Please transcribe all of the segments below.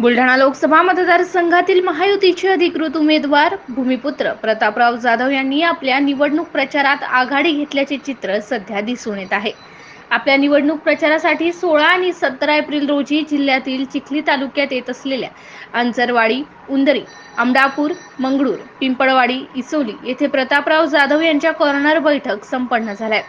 बुलढाणा लोकसभा मतदारसंघातील महायुतीचे अधिकृत उमेदवार भूमिपुत्र प्रतापराव जाधव यांनी आपल्या निवडणूक प्रचारात आघाडी घेतल्याचे चित्र सध्या दिसून येत आहे. आपल्या निवडणूक प्रचारासाठी सोळा आणि सतरा एप्रिल रोजी जिल्ह्यातील चिखली तालुक्यात येत असलेल्या अंचरवाडी उंदरी आमडापूर मंगळूर पिंपळवाडी इसोली येथे प्रतापराव जाधव यांच्या कॉर्नर बैठक संपन्न झाल्या.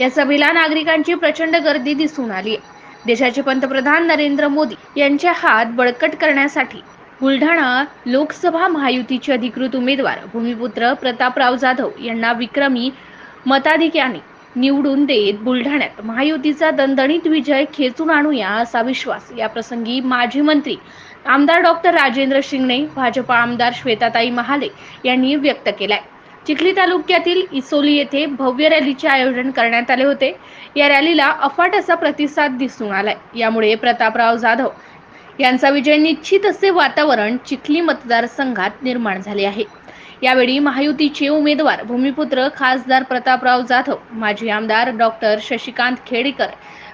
या सभेला नागरिकांची प्रचंड गर्दी दिसून आली आहे. देशाचे पंतप्रधान नरेंद्र मोदी यांचे हात बळकट करण्यासाठी बुलढाणा लोकसभा महायुतीचे अधिकृत उमेदवार भूमिपुत्र प्रतापराव जाधव यांना विक्रमी मताधिक्याने निवडून देत बुलढाण्यात. महायुतीचा दणदणीत विजय खेचून आणूया असा विश्वास. या प्रसंगी माजी मंत्री आमदार डॉक्टर राजेंद्र शिंगणे भाजपा आमदार श्वेताताई महाले यांनी व्यक्त केलाय. चिखली तालुक्यातील इसोली येथे भव्य रॅलीचे आयोजन करण्यात आले होते. या रॅलीला अफाट असा प्रतिसाद दिसून आलाय. यामुळे प्रतापराव जाधव यांचा विजय निश्चित असे वातावरण चिखली मतदारसंघात निर्माण झाले आहे. यावेळी महायुतीचे उमेदवार भूमिपुत्र खासदार प्रतापराव जाधव माजी आमदार डॉक्टर शशिकांत खेडेकर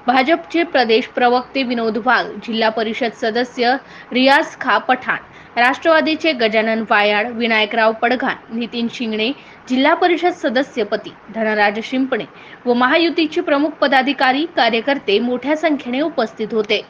भाजपचे प्रदेश प्रवक्ते विनोद वाघ जिल्हा परिषद सदस्य रियाज खा पठाण राष्ट्रवादीचे गजानन वायाड विनायकराव पडघान नितीन शिंगणे जिल्हा परिषद सदस्यपती धनराज शिंपणे व महायुतीचे प्रमुख पदाधिकारी कार्यकर्ते मोठ्या संख्येने उपस्थित होते.